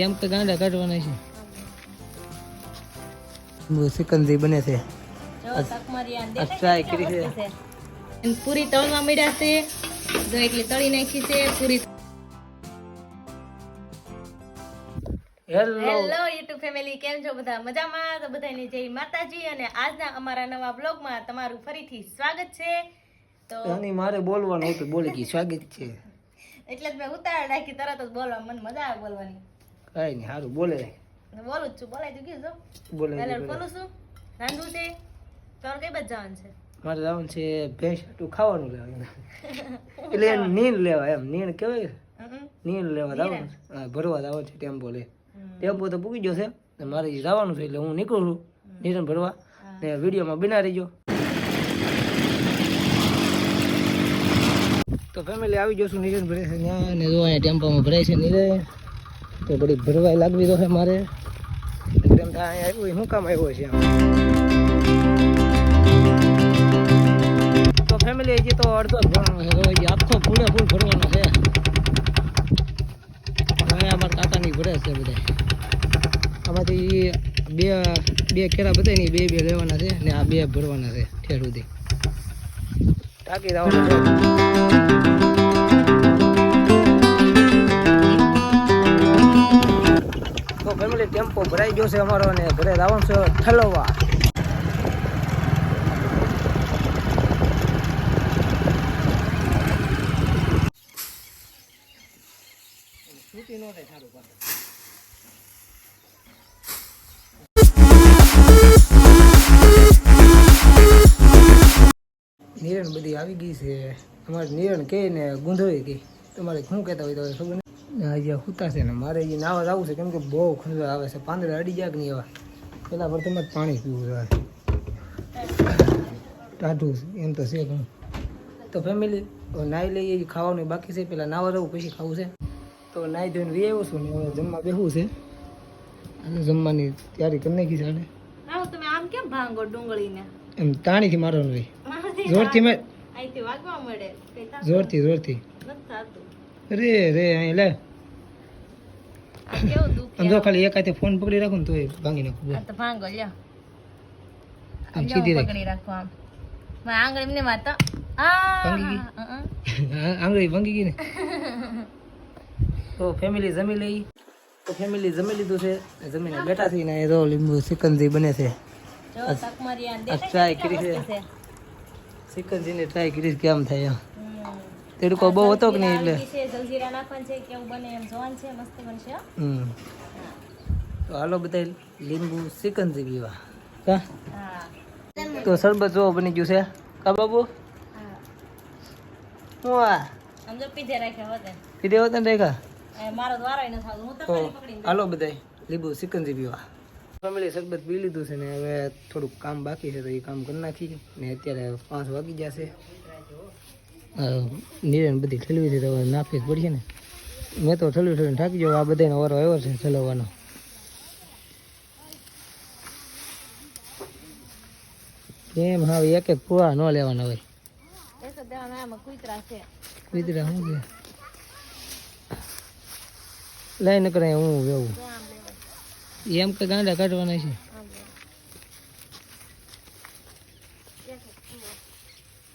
એમ તો ગાંડા કાઢવાના છે. સિકંજી બને છે. પૂરી તળવા મળ્યા છે. જો એટલી તળી નાખી છે puri hello hello YouTube family કેમ છો બધા? મજામાં? તો બધાને જય માતાજી અને આજના અમારા નવા બ્લોગમાં તમારું ફરીથી સ્વાગત છે. તો મારે બોલવાનું હતું બોલી ગઈ. સ્વાગત છે. એટલે જ મેં ઉતાર રાખી તરત જ બોલવા મને મજા આવે બોલવાની. કાંઈ નહીં સારું બોલે. બોલું છું બોલાય તું કીધું બોલે બોલું. છું. રાંધું છે? તો કઈ બાજુ જવાનું છે? મારે જવાનું છે ભેંસ હાટું ખાવાનું લેવા એટલે નીણ લેવા એમ નીણ કેવાય. નીણ લેવા જવાનું હા ભરવા જવાનું છે ટેમ્પો લે. ટેમ્પો તો પૂકી ગયો છે. ને મારે જવાનું છે એટલે હું નીકળું છું. નીરણ ભરવા. ને વિડીયોમાં બિના રહીજો. તો ફેમિલી આવી જશું નીરણ ભરે છે ત્યાં ને જો અહીંયા ટેમ્પોમાં ભરાય છે નીરણ તો બધી ભરવાઈ લાગવી તો મારે. એકદમ અહીંયા આવ્યું શું કામ આવ્યો છે તો ફેમિલી હજી તો અડધો જ ભરવાનો છે, તો હજી આખો ફૂલે ફૂલ ભરવાનો છે. અહીંયા અમારા કાકાની ભરે છે બધા. આમાંથી બે બે કેરા બધા નહીં બે બે લેવાના છે, ને આ બે ભરવાના છે ઠેર સુધી. ટાંકી જવાનું છે. ફેમિલી ટેમ્પો ભરાઈ ગયો છે અમારો અને ઘરે રાવણ છે ઠલવવા નિરણ બધી આવી ગઈ છે. અમારે નિરણ કહે ને ગુંધળી ગઈ. તમારે શું કહેતા હોય તો ખબર આજે હુતા છે ને મારે એ નાવા જવું છે કેમ કે બહુ ખંજર આવે છે. પાંદડા અડી જાય નહીં એવા? પેલા પ્રથમ જ પાણી પીવું છે. ટાઢું છે, એમ તો છે ઘણું તો ફેમિલી નાહી લઈએ ખાવાનું બાકી છે પેલા નાવા જવું પછી ખાવું છે. તો નાહી ધોઈને વી આવ્યો છું ને હવે જમવા બેહવું છે. અને જમવાની તૈયારી કરી નાખી છે તમે આમ કેમ ભાંગો ડુંગળીને? એમ તાણીથી મારવાનું રહી જોરથી મેં જોરથી જોરથી. નથી થતું. અરે રે અહીં લે. આમ જો ખાલી એક હાથે ફોન પકડી રાખું ને તોય ભાંગી નાખું તો ભાંગો લ્યો. આમ સીધી પકડી રાખો આમ. મારા આંગળી વાત ભાંગી ગઈ? આંગળી ભાંગી ગઈ ને. તો ફેમિલી જમી લઈ. તો ફેમિલી જમી લીધું છે. જમીને બેઠા થઈને ને જો લીંબુ સિકંજી બને છે. ટ્રાય કરી છે. ને સિકંજીને ટ્રાય કરી કેમ થાય એમ. તેડકો બહુ હતો કે નહીં એટલે? છે જલજીરા નાખવાનું છે કેવું બને એમ જોવાનું છે મસ્ત બનશે હમ. તો હાલો બધા લીંબુ સિકંજી પીવા. કા? હા. તો શરબત જો બની ગયું છે? કા બાબુ? હા. હું આ? આમ પીધે રાખ્યા હોતે પીધે હોત ને રેખા મારો દ્વારો ન થતો હું તો પકડી હાલો બધા લીંબુ સિકંજી પીવા. ફેમિલી શરબત પી લીધું છે ને હવે થોડુંક કામ બાકી છે તો એ કામ કરી નાખી ને અત્યારે પાંચ વાગી જશે નિરણ બધી ઠલવી હતી તો હવે નાખવી જ પડશે ને. મેં તો ઠલવી ઠલવીને થાકી જાઉં આ બધાનો વારો આવ્યો છે ઠલવવાનો. કેમ હા એક એક પૂરા ન લેવાના હોય. કૂતરા શું છે? લઈ ન કરે હું વેવું. એમ કે ગાંડા કાઢવાના છે આમ લેવાય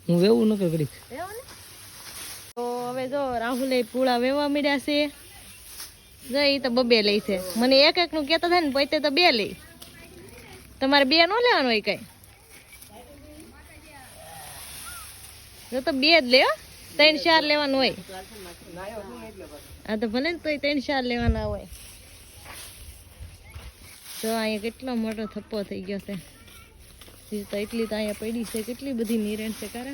હું વેવું ન ઘડીક. તો હવે જો રાહુલે પૂળા વેવા મળ્યા છે. જો એ તો બબે લઈ છે. મને એક એક નું કેતા થાય ને, પોતે તો બે લઈ તમારે બે નો લેવાનું હોય કઈ? જો તો બે જ લેવા ત્રણ ચાર લેવાનું હોય. હા તો ભલે ને તોય ત્રણ ચાર લેવાના હોય. જો અહીંયા કેટલો મોટો થપ્પો થઈ ગયો છે. તો એટલી તો અહીંયા પડી છે કેટલી બધી નિરણ છે કરે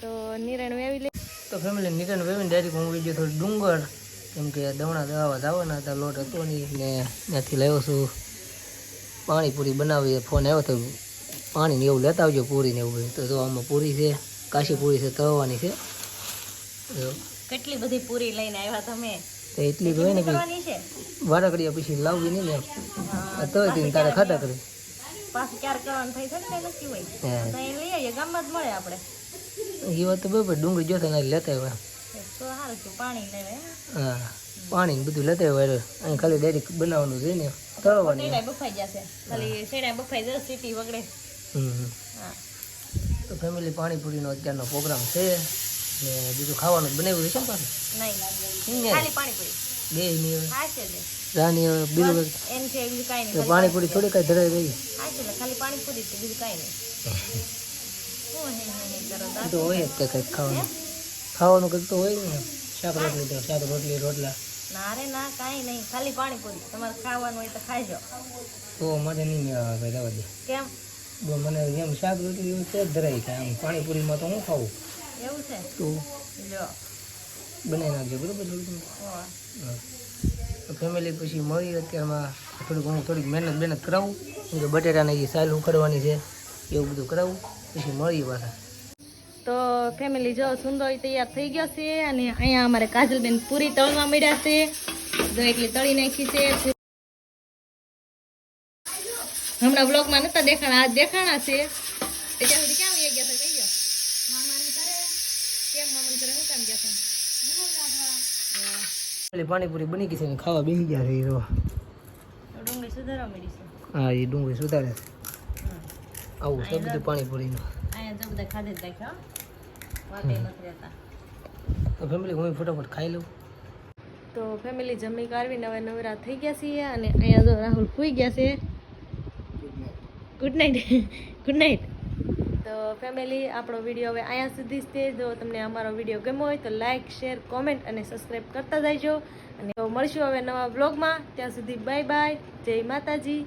તો નિરણ વેવી લે તો ફેમિલી નિરણ વેવીને ડાયરેક્ટ હું વીડિયો થોડી ડુંગર કેમ કે દવણા દવા જવાના હતા લોટ હતો નહીં ને ત્યાંથી લાવ્યો છું પાણીપુરી બનાવી ફોન આવ્યો તો પાણી ને એવું લેતા આવજો પૂરી ને એવું બધું. તો આમાં પૂરી છે કાશી પૂરી છે તળવાની છે. તો કેટલી બધી પૂરી લઈને આવ્યા તમે? તો એટલી જ ને કંઈ કરવાની છે વારા કર્યા પછી લાવવી નહીં ને તો તારે ખાતા કરી. પાછું ક્યારે કરવાનું થઈ છે ને નક્કી હોય. તો એ લઈ આવીએ ગામમાં જ મળે આપણે. એ વાત તો બરાબર ડુંગળી જોતા લેતા આવ્યા. પાણી લેવે હા પાણી બધું લેતા હોય અહીં ખાલી ડાયરેક્ટ બનાવવાનું છે ને તળવાનું બફાઈ જશે. ખાલી બફાઈ જશે સીટી વગડે. હમ તો ફેમિલી પાણીપુરીનો અત્યારનો પ્રોગ્રામ છે. ને બીજું ખાવાનું જ બનાવ્યું છે ને પાછું? નહીં ખાલી પાણીપુરી. બે ની હોય. હા છે રાની બીજું. એમ છે બીજું કાંઈ નહીં. પાણીપુરી થોડી કાંઈ ધરાઈ રહી. હા છે ખાલી પાણીપુરી જ છે બીજું કાંઈ નહીં. તો. હોય જ તે કંઈક ખાવાનું. ખાવાનું કંઈક તો હોય ને. શાક રોટલી તો શાક રોટલી રોટલા. ના રે ના કાંઈ નહીં. ખાલી પાણીપુરી. તમારે ખાવાનું હોય તો ખાઈ જાઓ તો મને નહીં મેળવા ભાઈ દે. કેમ? બહુ મને એમ શાક રોટલી જ ધરાય ખાય. આમ પાણીપુરીમાં તો હું ખાવું એવું છે? તું? બનાવી નાખજો બરાબર? થોડું થોડું. ફેમિલી પછી મળી અત્યારમાં થોડીક હું થોડીક મહેનત મહેનત કરાવું. કેમ કે બટેટાને એ સાલ ઉખડવાની છે એવું બધું કરાવું. પછી મળીએ પાછા. તો ફેમિલી જો સુંદરી તૈયાર થઈ ગયો છે અને અહીંયા અમારે કાજલબેન પૂરી તળવા મળ્યા છે. જો એટલી તળી નાખી છે. હમણાં બ્લોગમાં નતા દેખાણા આજ દેખાણા છે. એટલે સુધી ક્યાં વહી ગયા હતા? કઈ ગયો. મામાની કરે કેમ મામાની કરે હું કામ ગયા હતા? એટલે પાણીપુરી બની ગઈ છે ને ખાવા બેસી ગયા છે એ તો. ડુંગળી સુધારવા મળી છે. હા એ ડુંગળી સુધારે છે. આવું છે બધું પાણીપુરીનું. અહીંયા જો બધા ખાધે જ રાખ્યા નથી રહેતા. તો ફેમિલી હું ફટાફટ ખાઈ લઉં. તો ફેમિલી જમી કાઢવી નવે નવરા થઈ ગયા છીએ અને અહીંયા જો રાહુલ સુઈ ગયા છે. ગુડ નાઇટ ગુડ નાઇટ તો ફેમિલી આપણો વીડિયો હવે અહીંયા સુધી જ તે જો તમને અમારો વીડિયો ગમ્યો હોય તો લાઇક શેર કોમેન્ટ અને સબસ્ક્રાઈબ કરતા જજો અને મળશું હવે નવા બ્લોગમાં ત્યાં સુધી બાય બાય જય માતાજી.